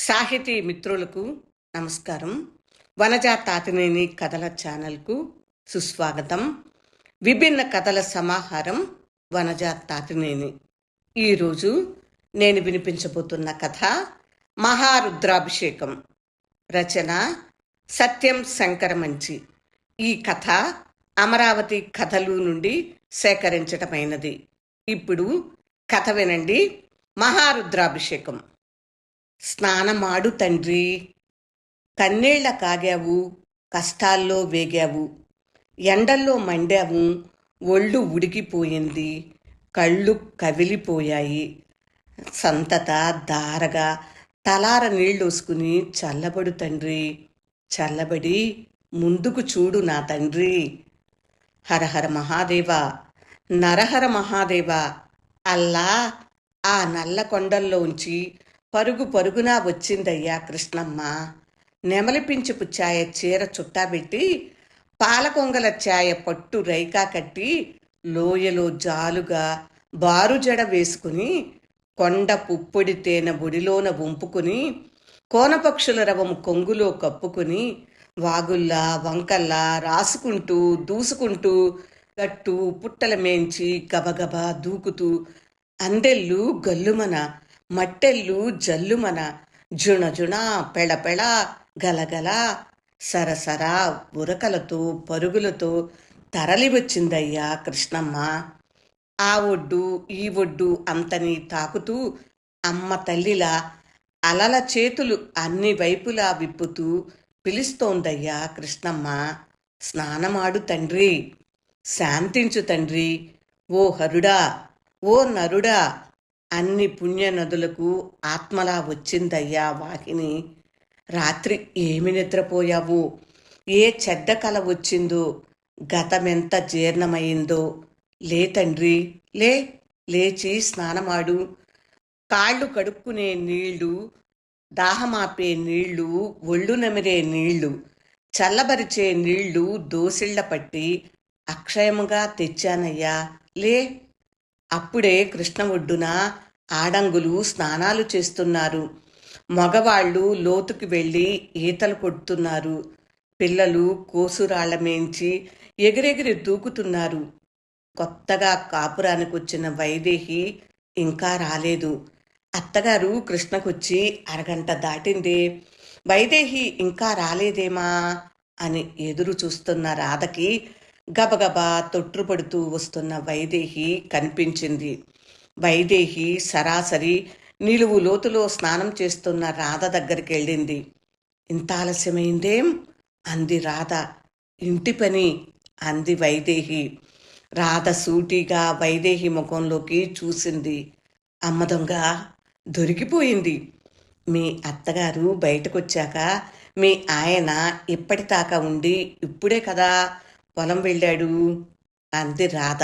సాహితీ మిత్రులకు నమస్కారం. వనజా తాతినేని కథల ఛానల్కు సుస్వాగతం. విభిన్న కథల సమాహారం వనజా తాతినేని. ఈరోజు నేను వినిపించబోతున్న కథ మహారుద్రాభిషేకం. రచన సత్యం శంకరమంచి. ఈ కథ అమరావతి కథలు నుండి సేకరించటమైనది. ఇప్పుడు కథ వినండి. మహారుద్రాభిషేకం. స్నానమాడు తండ్రి. కన్నీళ్ళ కాగావు కష్టాల్లో వేగావు. ఎండల్లో మండావు ఒళ్ళు ఉడికిపోయింది కళ్ళు కవిలిపోయాయి. సంతత దారగా తలార నీళ్ళోసుకుని చల్లబడు తండ్రి. చల్లబడి ముందుకు చూడు నా తండ్రి. హరహర మహాదేవ నరహర మహాదేవ అల్లా ఆ నల్ల కొండల్లోంచి పరుగు పరుగునా వచ్చిందయ్యా కృష్ణమ్మ. నెమలిపించుపు ఛాయ చీర చుట్టాబెట్టి పాలకొంగల ఛాయ పట్టు రైకా కట్టి లోయలో జాలుగా బారుజడ వేసుకుని కొండ పుప్పొడి తేనె బుడిలోన వంపుకుని కోనపక్షుల రవము కొంగులో కప్పుకుని వాగుల్లా వంకల్లా రాసుకుంటూ దూసుకుంటూ గట్టు పుట్టల మేంచి గబగబా దూకుతూ అందెళ్ళు గల్లుమన మట్టెల్లు జల్లుమన జుణజుణ పెళపెళ గలగల సరసర ఉరకలతో పరుగులతో తరలి వచ్చిందయ్యా కృష్ణమ్మ. ఆ ఒడ్డు ఈ ఒడ్డు అంతని తాకుతూ అమ్మ తల్లిలా అలల చేతులు అన్ని వైపులా విప్పుతూ పిలుస్తోందయ్యా కృష్ణమ్మ. స్నానమాడు తండ్రి శాంతించు తండ్రి ఓ హరుడా ఓ నరుడా అన్ని పుణ్య నదులకు ఆత్మలా వచ్చిందయ్యా వాహిని రాత్రి ఏమి నిద్రపోయావు? ఏ చెడ్డ కల వచ్చిందో? గతమెంత జీర్ణమైందో లే తండ్రి లే లేచి స్నానమాడు. కాళ్ళు కడుక్కునే నీళ్ళు దాహమాపే నీళ్ళు ఒళ్ళు నమిరే నీళ్ళు చల్లబరిచే నీళ్ళు దోసిళ్ళ పట్టి అక్షయముగా తెచ్చానయ్యా. లే అప్పుడే కృష్ణ ఒడ్డున ఆడంగులు స్నానాలు చేస్తున్నారు. మగవాళ్ళు లోతుకి వెళ్ళి ఈతలు కొడుతున్నారు. పిల్లలు కోసురాళ్ళ మేంచి ఎగిరెగిరి దూకుతున్నారు. కొత్తగా కాపురానికి వచ్చిన వైదేహి ఇంకా రాలేదు. అత్తగారు కృష్ణకొచ్చి అరగంట దాటింది వైదేహి ఇంకా రాలేదేమా? అని ఎదురు చూస్తున్న రాధకి గబగబా తొట్టుపడుతూ వస్తున్న వైదేహి కనిపించింది. వైదేహి సరాసరి నిలువు లోతులో స్నానం చేస్తున్న రాధ దగ్గరికి వెళ్ళింది ఇంత ఆలస్యమైందేం? అంది రాధ. ఇంటి పని అంది వైదేహి. రాధ సూటిగా వైదేహి ముఖంలోకి చూసింది. అమ్మ దొంగ దొరికిపోయింది. మీ అత్తగారు బయటకొచ్చాక మీ ఆయన ఇప్పటిదాకా ఉండి ఇప్పుడే కదా పొలం వెళ్ళాడు అంది రాధ.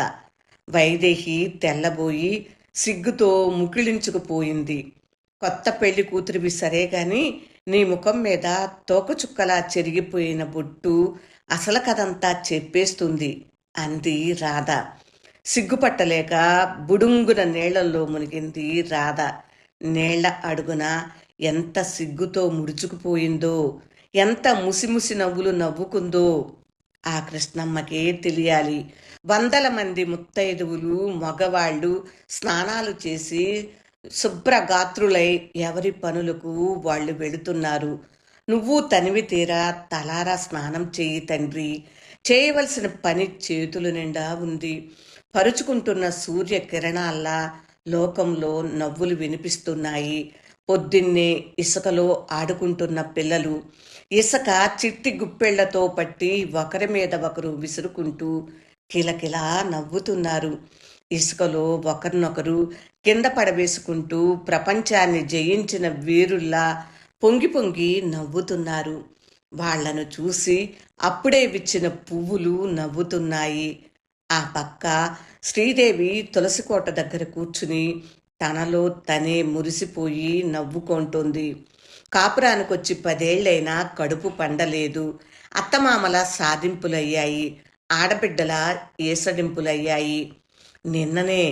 వైదేహి తెల్లబోయి సిగ్గుతో ముకిళించుకుపోయింది కొత్త పెళ్ళి కూతురివి సరే గాని నీ ముఖం మీద తోకచుక్కలా చెరిగిపోయిన బొట్టు అసలు కథంతా చెప్పేస్తుంది అంది రాధ. సిగ్గుపట్టలేక బుడుంగున నీళ్ళలో మునిగింది రాధ. నీళ్ళ అడుగున ఎంత సిగ్గుతో ముడుచుకుపోయిందో ఎంత ముసిముసి నవ్వులు నవ్వుకుందో ఆ కృష్ణమ్మకే తెలియాలి. వందల మంది ముత్తైదువులు మగవాళ్ళు స్నానాలు చేసి శుభ్రగాత్రులై ఎవరి పనులకు వాళ్ళు వెళుతున్నారు. నువ్వు తనివి తీరా తలారా స్నానం చేయి తండ్రి. చేయవలసిన పని చేతుల నిండా ఉంది. పరుచుకుంటున్న సూర్య కిరణాల్లా లోకంలో నవ్వులు వినిపిస్తున్నాయి. పొద్దున్నే ఇసుకలో ఆడుకుంటున్న పిల్లలు ఇసుక చిట్టి గుప్పెళ్ళతో పట్టి ఒకరి మీద ఒకరు విసురుకుంటూ కిలకిలా నవ్వుతున్నారు. ఇసుకలో ఒకరినొకరు కింద పడవేసుకుంటూ ప్రపంచాన్ని జయించిన వీరుల్లా పొంగి పొంగి నవ్వుతున్నారు. వాళ్ళను చూసి అప్పుడే విచ్చిన పువ్వులు నవ్వుతున్నాయి. ఆ పక్క శ్రీదేవి తులసికోట దగ్గర కూర్చుని తనలో తనే మురిసిపోయి నవ్వుకుంటుంది. కాపురానికొచ్చి పదేళ్ళైనా కడుపు పండలేదు. అత్తమామల సాధింపులయ్యాయి. ఆడబిడ్డల ఏసడింపులయ్యాయి. నిన్ననే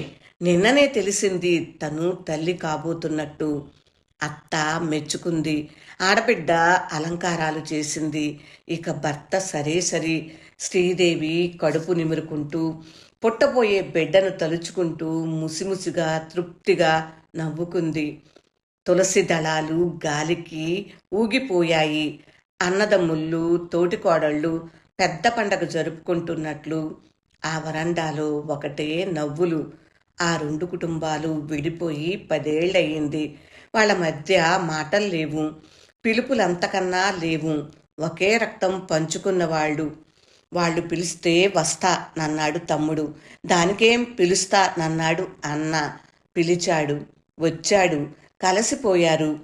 నిన్ననే తెలిసింది తను తల్లి కాబోతున్నట్టు. అత్త మెచ్చుకుంది. ఆడబిడ్డ అలంకారాలు చేసింది. ఇక భర్త సరే సరి శ్రీదేవి కడుపు నిమురుకుంటూ పుట్టబోయే బిడ్డను తలుచుకుంటూ ముసిముసిగా తృప్తిగా నవ్వుకుంది. తులసి దళాలు గాలికి ఊగిపోయాయి. అన్నదమ్ముళ్ళు తోటికోడళ్ళు పెద్ద పండగ జరుపుకుంటున్నట్లు ఆ వరండాలో ఒకటే నవ్వులు. ఆ రెండు కుటుంబాలు విడిపోయి పదేళ్ళయ్యింది. వాళ్ళ మధ్య మాటలు లేవు. పిలుపులంతకన్నా లేవు. ఒకే రక్తం పంచుకున్న వాళ్ళు వాళ్ళు పిలిస్తే వస్తా నన్నాడు తమ్ముడు. దానికేం పిలుస్తా నన్నాడు అన్న పిలిచాడు. వచ్చాడు. కలసిపోయారు.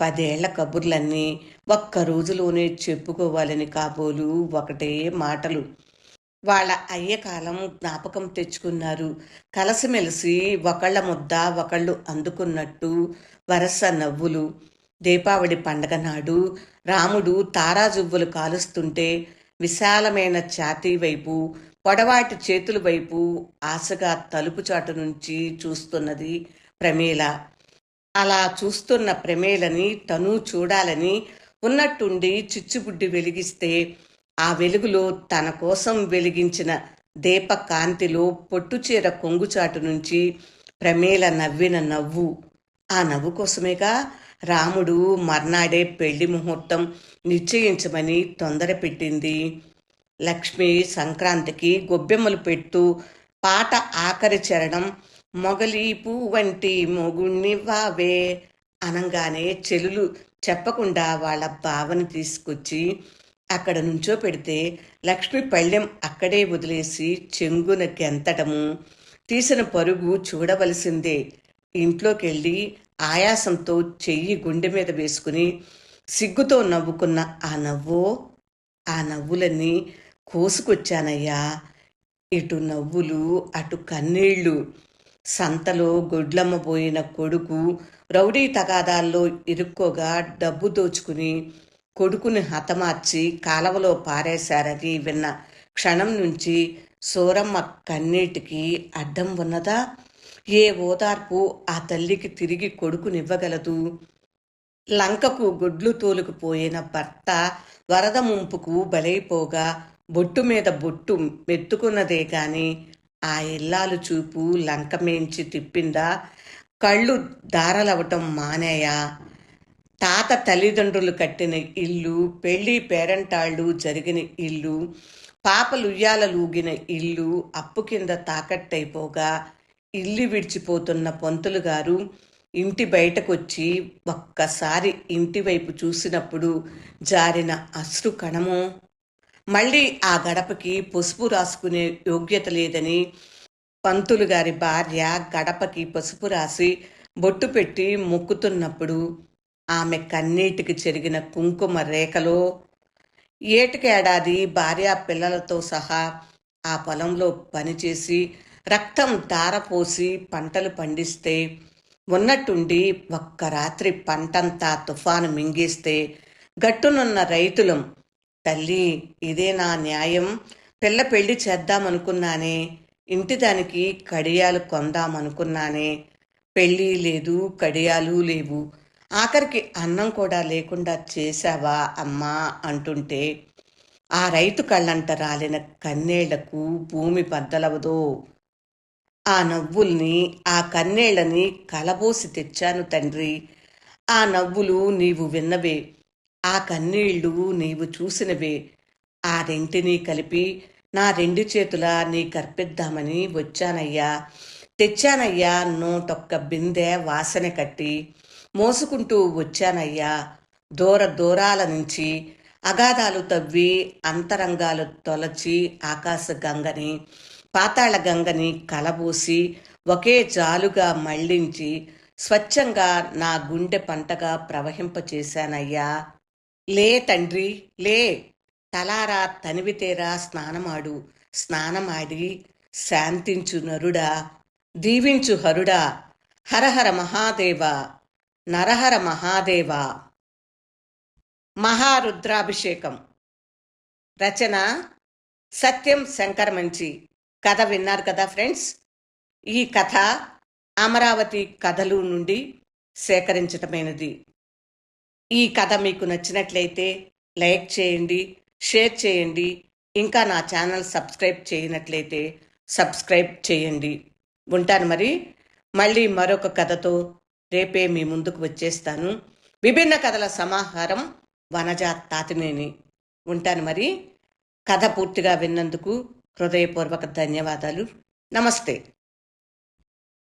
పదేళ్ళ కబుర్లన్నీ ఒక్క రోజులోనే చెప్పుకోవాలని కాబోలు ఒకటే మాటలు. వాళ్ళ అయ్యకాలం జ్ఞాపకం తెచ్చుకున్నారు. కలసిమెలిసి ఒకళ్ళ ముద్ద ఒకళ్ళు అందుకున్నట్టు వరస నవ్వులు. దీపావళి పండగ నాడు రాముడు తారాజువ్వులు కాలుస్తుంటే విశాలమైన ఛాతీ వైపు పొడవాటి చేతుల వైపు ఆశగా తలుపు చాటు నుంచి చూస్తున్నది ప్రమేల. అలా చూస్తున్న ప్రమేలని తను చూడాలని ఉన్నట్టుండి చిచ్చుబుడ్డి వెలిగిస్తే ఆ వెలుగులో తన కోసం వెలిగించిన దీప కాంతిలో పొట్టుచీర కొంగుచాటు నుంచి ప్రమేల నవ్విన నవ్వు. ఆ నవ్వు కోసమేగా రాముడు మర్నాడే పెళ్ళి ముహూర్తం నిశ్చయించమని తొందర పెట్టింది లక్ష్మి సంక్రాంతికి గొబ్బెమ్మలు పెట్టు పాట ఆఖరి చరణం మొగలి వంటి మొగుణ్ణి వావే అనంగానే చెలులు చెప్పకుండా వాళ్ళ బావని తీసుకొచ్చి అక్కడ నుంచో పెడితే లక్ష్మి పళ్ళెం అక్కడే వదిలేసి చెంగున గెంతటము. తీసిన పరుగు చూడవలసిందే. ఇంట్లోకి వెళ్ళి ఆయాసంతో చెయ్యి గుండె మీద వేసుకుని సిగ్గుతో నవ్వుకున్న ఆ నవ్వు ఆ నవ్వులన్నీ కోసుకొచ్చానయ్యా. ఇటు నవ్వులు అటు కన్నీళ్ళు. సంతలో గొడ్లమ్మ పోయిన కొడుకు రౌడీ తగాదాల్లో ఇరుక్కోగా డబ్బు దోచుకుని కొడుకుని హతమార్చి కాలవలో పారేశారని విన్న క్షణం నుంచి సోరమ్మ కన్నీటికి అడ్డం ఉన్నదా? ఏ ఓదార్పు ఆ తల్లికి తిరిగి కొడుకునివ్వగలదు? లంకకు గొడ్లు తోలుకుపోయిన భర్త వరద ముంపుకు బలైపోగా బొట్టు మీద బొట్టు మెత్తుకున్నదే కాని ఆ ఇల్లాలు చూపు లంక మేంచి తిప్పిందా? కళ్ళు దారలవటం మానేయా? తాత తల్లిదండ్రులు కట్టిన ఇల్లు పెళ్ళి పేరంటాళ్ళు జరిగిన ఇల్లు పాపలుయ్యాలలూగిన ఇల్లు అప్పు కింద తాకట్టయిపోగా ఇల్లు విడిచిపోతున్న పంతులు గారు ఇంటి బయటకొచ్చి ఒక్కసారి ఇంటి వైపు చూసినప్పుడు జారిన అశ్రు కణము. మళ్ళీ ఆ గడపకి పసుపు రాసుకునే యోగ్యత లేదని పంతులు గారి భార్య గడపకి పసుపు రాసి బొట్టు పెట్టి మొక్కుతున్నప్పుడు ఆమె కన్నీటికి చెరిగిన కుంకుమ రేఖలో ఏటికేడాది భార్య పిల్లలతో సహా ఆ పొలంలో పనిచేసి రక్తం ధారపోసి పంటలు పండిస్తే ఉన్నట్టుండి ఒక్క రాత్రి పంటంతా తుఫాను మింగేస్తే గట్టునున్న రైతులం తల్లి ఇదే నా న్యాయం. పిల్ల పెళ్ళి చేద్దామనుకున్నానే ఇంటి దానికి కడియాలు కొందామనుకున్నానే. పెళ్ళి లేదు కడియాలు లేవు. ఆఖరికి అన్నం కూడా లేకుండా చేశావా అమ్మా అంటుంటే ఆ రైతు కళ్ళంట రాలిన కన్నేళ్ళకు భూమి బద్దలవదో. ఆ నవ్వుల్ని ఆ కన్నేళ్ళని కలబోసి తెచ్చాను తండ్రి. ఆ నవ్వులు నీవు విన్నవే ఆ కన్నీళ్ళు నీవు చూసినవే. ఆ రెంటిని కలిపి నా రెండు చేతుల నీ కర్పిద్దామని వచ్చానయ్యా. తెచ్చానయ్యా నూటొక్క బిందె వాసన కట్టి మోసుకుంటూ వచ్చానయ్యా. దూర దూరాల నుంచి అగాధాలు తవ్వి అంతరంగాలు తొలచి ఆకాశ గంగని పాతాళ గంగని కలబోసి ఒకే జాలుగా మళ్ళించి స్వచ్ఛంగా నా గుండె పంటగా ప్రవహింపచేశానయ్యా. లే తండ్రి లే. తలారా తనివితేరా స్నానమాడు. స్నానమాడి శాంతించు నరుడా. దీవించు హరుడా. హరహర మహాదేవ. నరహర మహాదేవ. మహారుద్రాభిషేకం. రచన సత్యం శంకరమంచి. కథ విన్నారు కదా ఫ్రెండ్స్? ఈ కథ అమరావతి కథలు నుండి సేకరించటమైనది. ఈ కథ మీకు నచ్చినట్లయితే లైక్ చేయండి షేర్ చేయండి ఇంకా నా ఛానల్ సబ్స్క్రైబ్ చేయనట్లయితే సబ్స్క్రైబ్ చేయండి. ఉంటాను మరి. మళ్ళీ మరొక కథతో రేపే మీ ముందుకు వచ్చేస్తాను. విభిన్న కథల సమాహారం వనజ తాతినేని. ఉంటాను మరి. కథ పూర్తిగా విన్నందుకు హృదయపూర్వక ధన్యవాదాలు. నమస్తే.